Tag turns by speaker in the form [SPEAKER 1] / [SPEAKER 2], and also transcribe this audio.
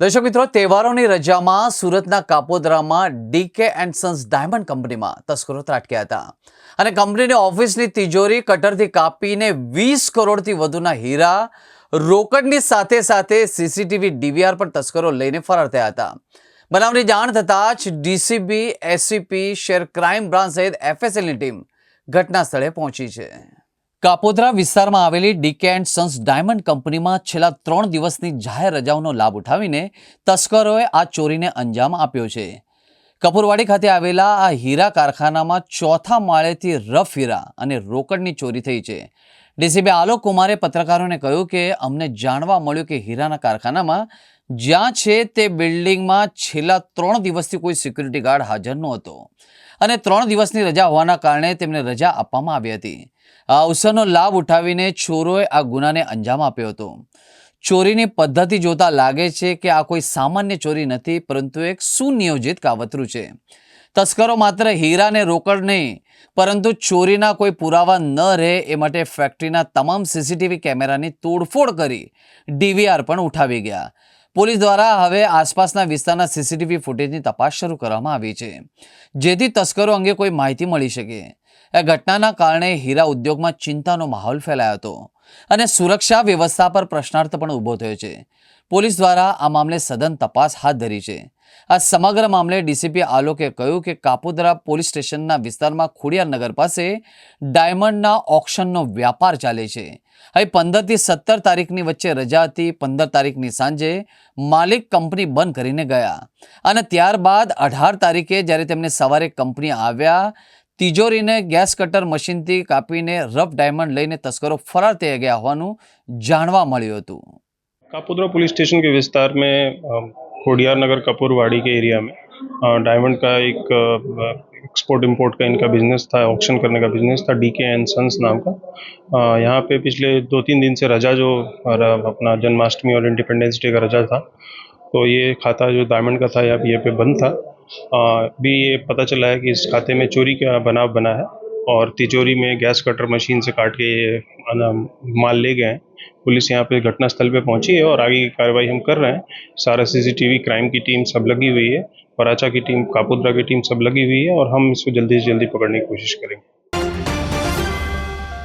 [SPEAKER 1] દર્શક મિત્રો, તહેવારોની રજામાં સુરતના કાપોદરામાં ડીકે એન્ડ સન્સ ડાયમંડ કંપનીમાં તસ્કરો ત્રાટક્યા હતા. અને કંપનીની ઓફિસની તિજોરી કટરથી કાપીને વીસ કરોડથી વધુના હીરા રોકડની સાથે સાથે સીસીટીવી ડીવીઆર પણ તસ્કરો લઈને ફરાર થયા હતા. બનાવની જાણ થતાં જ ડીસીબી, એસસીપી, શેર ક્રાઇમ બ્રાન્ચ સહિત એફએસએલની ટીમ ઘટના સ્થળે પહોંચી છે. કાપોદ્રા વિસ્તારમાં આવેલી ડીકે એન્ડ સન્સ ડાયમંડ કંપનીમાં છેલ્લા ત્રણ દિવસની જાહેર રજાઓનો લાભ ઉઠાવીને તસ્કરોએ આ ચોરીને અંજામ આપ્યો છે. કપૂરવાડી ખાતે આવેલા આ હીરા કારખાનામાં ચોથા માળેથી રફ હીરા અને રોકડની ચોરી થઈ છે. ડીસીપી આલોક કુમારે પત્રકારોને કહ્યું કે અમને જાણવા મળ્યું કે હીરાના કારખાનામાં જ્યાં છે તે બિલ્ડિંગમાં છેલ્લા ત્રણ દિવસથી કોઈ સિક્યુરિટી ગાર્ડ હાજર નહોતો. અને ત્રણ દિવસની રજા હોવાના કારણે તેમને રજા આપવામાં આવી હતી. આ અવસરનો લાભ ઉઠાવીને ચોરોએ આ ગુનાને અંજામ આપ્યો હતો. ચોરીની પદ્ધતિ જોતા લાગે છે કે આ કોઈ સામાન્ય ચોરી નથી, પરંતુ એક સુનિયોજિત કાવતરું છે. તસ્કરો માત્ર હીરા અને રોકડ નહીં, પરંતુ ચોરીના કોઈ પુરાવા ન રહે એ માટે ફેક્ટરીના તમામ સીસીટીવી કેમેરાની તોડફોડ કરી ડીવીઆર પણ ઉઠાવી ગયા. પોલીસ દ્વારા હવે આસપાસના વિસ્તારના સીસીટીવી ફૂટેજની તપાસ શરૂ કરવામાં આવી છે, જેથી તસ્કરો અંગે કોઈ માહિતી મળી શકે. આ ઘટનાના કારણે હીરા ઉદ્યોગમાં ચિંતાનો માહોલ ફેલાયો હતો અને સુરક્ષા વ્યવસ્થા પર પ્રશ્નાર્થ પણ ઊભો થયો છે. પોલીસ દ્વારા આ મામલે સઘન તપાસ હાથ ધરી છે. આ સમગ્ર મામલે ડીસીપી આલોકે કહ્યું કે કાપોદરા પોલીસ સ્ટેશનના વિસ્તારમાં ખોડિયારનગર પાસે ડાયમંડના ઓક્શનનો વ્યાપાર ચાલે છે હવે પંદરથી સત્તર તારીખની વચ્ચે રજા હતી પંદર તારીખની સાંજે માલિક કંપની બંધ કરીને ગયા અને ત્યારબાદ અઢાર તારીખે જ્યારે તેમને સવારે કંપની આવ્યા તિજોરીને ગેસ કટર મશીનથી કાપીને રફ ડાયમંડ લઈને તસ્કરો ફરાર થઈ ગયા હોવાનું જાણવા મળ્યું હતું
[SPEAKER 2] कापोद्रा पुलिस स्टेशन के विस्तार में अ, खोडियार नगर कपूरवाड़ी के एरिया में अ, डायमंड का एक एक्सपोर्ट इंपोर्ट का इनका बिज़नेस था ऑक्शन करने का बिज़नेस था डी के एंड सन्स नाम का। यहाँ पे पिछले दो तीन दिन से रजा जो अपना जन्माष्टमी और इंडिपेंडेंस डे का रजा था तो ये खाता जो डायमंड का था यहाँ ये पे बंद था। अ, भी ये पता चला है कि इस खाते में चोरी का बनाव बना है और तिजोरी में गैस कटर मशीन से काट के ये माल ले गए हैं। पुलिस यहाँ पे घटनास्थल पे पहुँची है और आगे की कार्रवाई हम कर रहे हैं। सारा सीसीटीवी, क्राइम की टीम सब लगी हुई है। पराचा की टीम, कापुद्रा की टीम सब लगी हुई है और हम इसको जल्दी से जल्दी पकड़ने की कोशिश करेंगे।